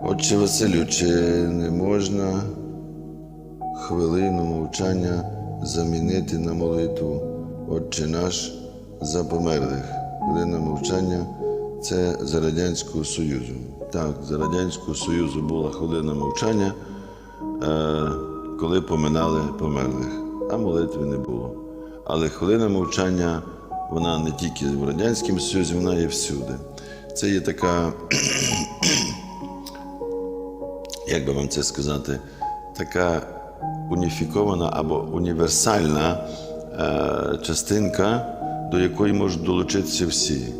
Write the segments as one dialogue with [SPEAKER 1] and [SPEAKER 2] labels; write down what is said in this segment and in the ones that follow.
[SPEAKER 1] Отче Василю, чи не можна хвилину мовчання замінити на молитву Отче наш за померлих? Хвилина мовчання це за Радянського Союзу. Так, за Радянського Союзу була хвилина мовчання, е, коли поминали померлих, а молитви не було. Але хвилина мовчання, вона не тільки в Радянському Союзі, вона є всюди. Це є така як би вам це сказати, така уніфікована або універсальна е, частинка, до якої можуть долучитися всі: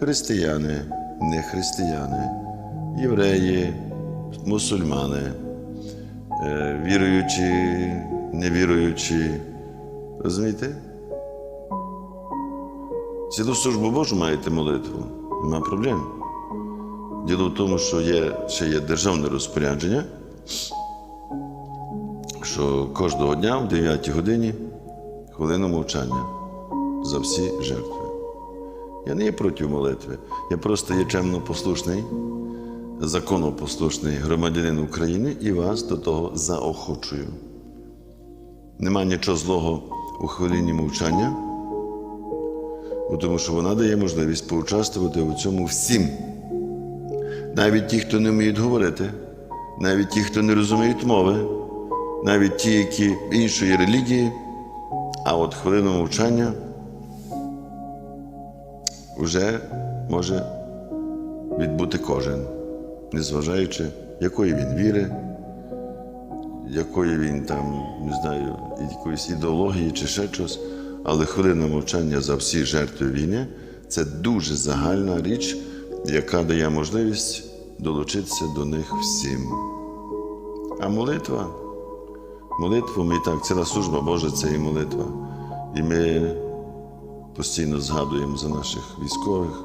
[SPEAKER 1] християни, не християни, євреї, мусульмани, е, віруючі, невіруючі. Розумієте? Цілу службу Божу маєте молитву, нема проблем. Діло в тому, що є, ще є державне розпорядження, що кожного дня в 9 годині хвилина мовчання за всі жертви. Я не є проти молитви, я просто є чемно послушний, законопослушний громадянин України і вас до того заохочую. Нема нічого злого у хвилині мовчання, тому що вона дає можливість поучаствувати у цьому всім. Навіть ті, хто не вміють говорити, навіть ті, хто не розуміють мови, навіть ті, які іншої релігії, а от хвилину мовчання вже може відбути кожен, незважаючи, якої він віри, якої він там, не знаю, якоїсь ідеології чи ще щось. Але хвилина мовчання за всі жертви війни це дуже загальна річ, яка дає можливість долучитися до них всім. А молитва, молитву ми так, ціла служба Божа це і молитва. І ми постійно згадуємо за наших військових.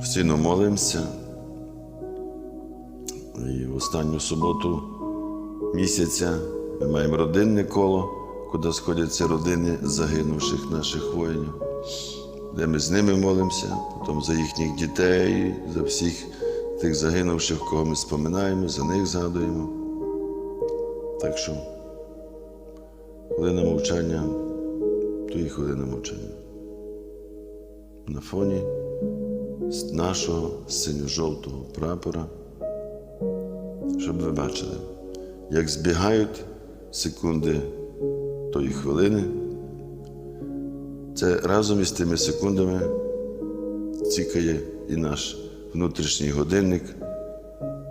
[SPEAKER 1] Постійно молимося. І в останню суботу місяця ми маємо родинне коло, куди сходяться родини загинувших наших воїнів, де ми з ними молимося, потім за їхніх дітей, за всіх тих загинувших, кого ми споминаємо, за них згадуємо. Так що хвилина мовчання, то і хвилина мовчання. На фоні нашого синьо-жовтого прапора щоб ви бачили, як збігають секунди тої хвилини. Це разом із тими секундами цікає і наш внутрішній годинник,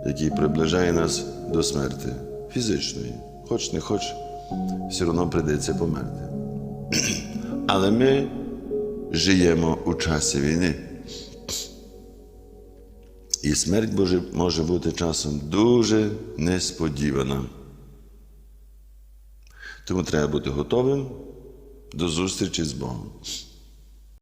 [SPEAKER 1] який приближає нас до смерти фізичної. Хоч не хоч, все одно прийдеться померти. Але ми живемо у часі війни. І смерть Божа може бути часом дуже несподівана. Тому треба бути готовим до зустрічі з Богом.